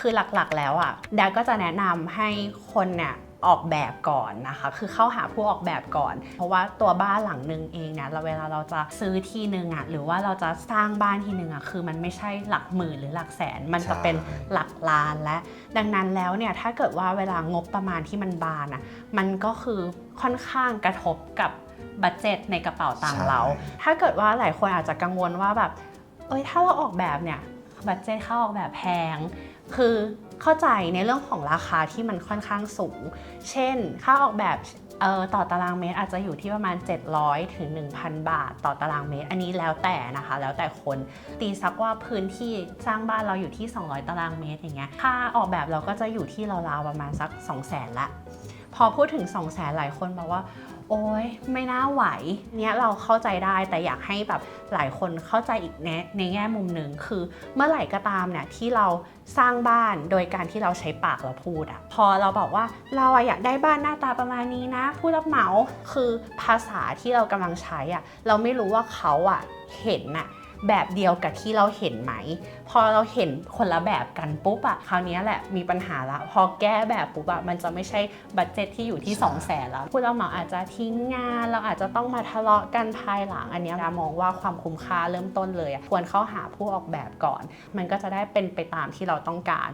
คือหลักๆ แล้วอะแดกก็จะแนะนำให้คนเนี่ยออกแบบก่อนนะคะ คือเข้าหาผู้ออกแบบก่อน เพราะว่าตัวบ้านหลังหนึ่งเองเนี่ยเราเวลาเราจะซื้อที่หนึ่งอะหรือว่าเราจะสร้างบ้านที่หนึ่งอะคือมันไม่ใช่หลักหมื่นหรือหลักแสน มันจะเป็นหลักล้านและ ดังนั้นแล้วเนี่ยถ้าเกิดว่าเวลางบประมาณที่มันบานอะมันก็คือค่อนข้างกระทบกับบัตเจ็ตในกระเป๋าตังค์เรา ถ้าเกิดว่าหลายคนอาจจะกังวลว่าแบบเอ้ยถ้าเราออกแบบเนี่ยบัตเจ็ตค่าออกแบบแพง คือเข้าใจในเรื่องของราคาที่มันค่อนข้างสูง เช่น ค่าออกแบบเอ่อต่อตารางเมตรอาจจะอยู่ที่ประมาณ 700ถึง1,000 บาท ต่อตารางเมตร อันนี้แล้วแต่นะคะ แล้วแต่คนตีสักว่าพื้นที่สร้างบ้านเราอยู่ที่ 200 ตารางเมตรอย่างเงี้ยค่าออกแบบเราก็จะอยู่ที่ราวๆประมาณสัก 200,000ละ พอพูดถึง200,000หลายคนบอกว่า โอ้ยไม่น่าไหว เนี้ยเราเข้าใจได้แต่อยากให้แบบหลายคนเข้าใจอีกในในแง่มุมหนึ่งคือเมื่อไหร่ก็ตามเนี่ยที่เราสร้างบ้านโดยการที่เราใช้ปากเราพูดอะพอเราบอกว่าเราอยากได้บ้านหน้าตาประมาณนี้นะ ผู้รับเหมาคือภาษาที่เรากำลังใช้อะเราไม่รู้ว่าเขาอะเห็นอะ แบบเดียวกับที่เราเห็นไหม พอเราเห็นคนละแบบกันปุ๊บอะคราวนี้แหละมีปัญหาละ พอแก้แบบปุ๊บอะมันจะไม่ใช่บัตเจ็ตที่อยู่ที่ 2 0 0แสนแล้วผู้รับเหมาอาจจะทิ้งงาน เราอาจจะต้องมาทะเลาะกันภายหลัง อันเนี้ยดามองว่าความคุ้มค่าเริ่มต้นเลยอะควรเข้าหาผู้ออกแบบก่อน มันก็จะได้เป็นไปตามที่เราต้องการ